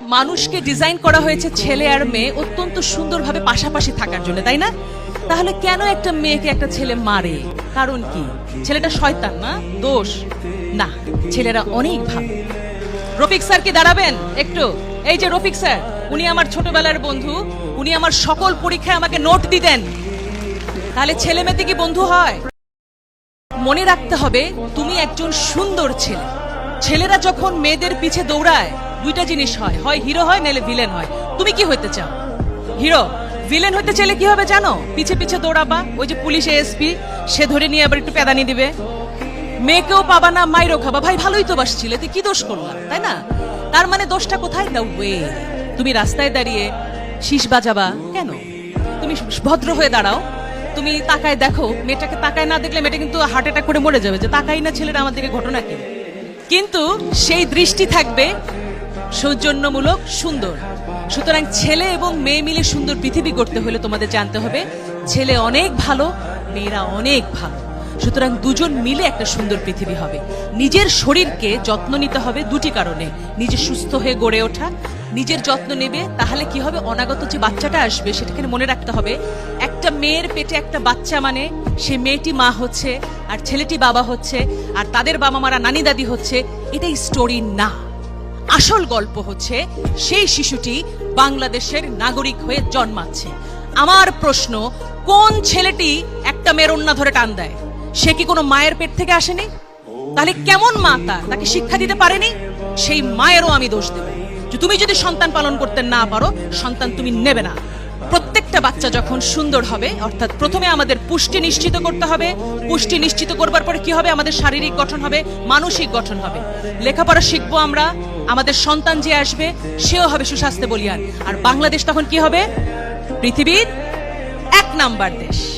মানুষকে ডিজাইন করা হয়েছে ছেলে আর মেয়ে অত্যন্ত সুন্দরভাবে পাশাপাশি থাকার জন্য, তাই না? তাহলে কেন একটা মেয়েকে একটা ছেলে মারে? কারণ কি? ছেলেটা শয়তান না? দোষ? না, ছেলেরা অনেক ভালো। রফিক স্যার কি দাঁড়াবেন? একটু। এই যে রফিক স্যার, উনি আমার ছোটবেলার বন্ধু। উনি আমার সকল পরীক্ষায় আমাকে নোট দিতেন। তাহলে ছেলে মেয়েতে কি বন্ধু হয়? মনে রাখতে হবে, তুমি একজন সুন্দর ছেলে। ছেলেরা যখন মেয়েদের পিছে দৌড়ায় দুইটা জিনিস হয়। হয় হিরো হয়, নাহলে ভিলেন হয়। তুমি কি হইতে চাও? হিরো ভিলেন হইতে চাইলে কি হবে জানো? পিছে পিছে দৌড়াবা, ওই যে পুলিশ এসপি সে ধরে নিয়ে আবার একটু পেদানি দিবে। মেয়েকেও পাবা না মাইরও খাবা। ভাই, ভালোই তো বাসছিলে তুই কি দোষ করলাম, তাই না? তার মানে দোষটা কোথায়? দাও ওয়ে তুমি রাস্তায় দাঁড়িয়ে শীষ বাজাবা, কেন? তুমি ভদ্র হয়ে দাঁড়াও। তুমি তাকায় দেখো, মেয়েটাকে তাকায় না দেখলে মেয়েটা কিন্তু হার্ট অ্যাটাক করে মরে যাবে। যে তাকাই না ছেলেরা আমাদের ঘটনা কি? কিন্তু সেই দৃষ্টি থাকবে সৌজন্যমূলক সুন্দর। সুতরাং ছেলে এবং মেয়ে মিলে সুন্দর পৃথিবী করতে হলে তোমাদের জানতে হবে, ছেলে অনেক ভালো, মেয়েরা অনেক ভালো। সুতরাং দুজন মিলে একটা সুন্দর পৃথিবী হবে। নিজের শরীরকে যত্ন নিতে হবে দুটি কারণে। নিজে সুস্থ হয়ে গড়ে ওঠা, নিজের যত্ন নেবে, তাহলে কি হবে? অনাগত যে বাচ্চাটা আসবে, সেটাকে মনে রাখতে হবে, একটা মেয়ের পেটে একটা বাচ্চা মানে সে মেয়েটি মা হচ্ছে, আর ছেলেটি বাবা হচ্ছে, আর তাদের বাবা মারা নানি দাদি হচ্ছে, এটাই স্টোরি না। আসল গল্প হচ্ছে, সেই শিশুটি বাংলাদেশের নাগরিক হয়ে জন্মাচ্ছে। আমার প্রশ্ন, কোন ছেলেটি একটা মেয়ের ধরে টান দেয়? সে কি কোনো মায়ের পেট থেকে আসেনি? তাহলে কেমন মা তার? তাকে শিক্ষা দিতে পারেনি? সেই মায়েরও আমি দোষ দেব। যে তুমি যদি সন্তান পালন করতে না পারো, সন্তান তুমি নেবে না। প্রত্যেকটা বাচ্চা যখন সুন্দর হবে, অর্থাৎ প্রথমে আমাদের পুষ্টি নিশ্চিত করতে হবে। পুষ্টি নিশ্চিত করবার পরে কি হবে? আমাদের শারীরিক গঠন হবে, মানসিক গঠন হবে। লেখাপড়া শিখব আমরা আমাদের সন্তান যে আসবে, সেও হবে সুস্বাস্থ্যে বলিয়ান। আর বাংলাদেশ তখন কি হবে? পৃথিবীর এক নাম্বার দেশ।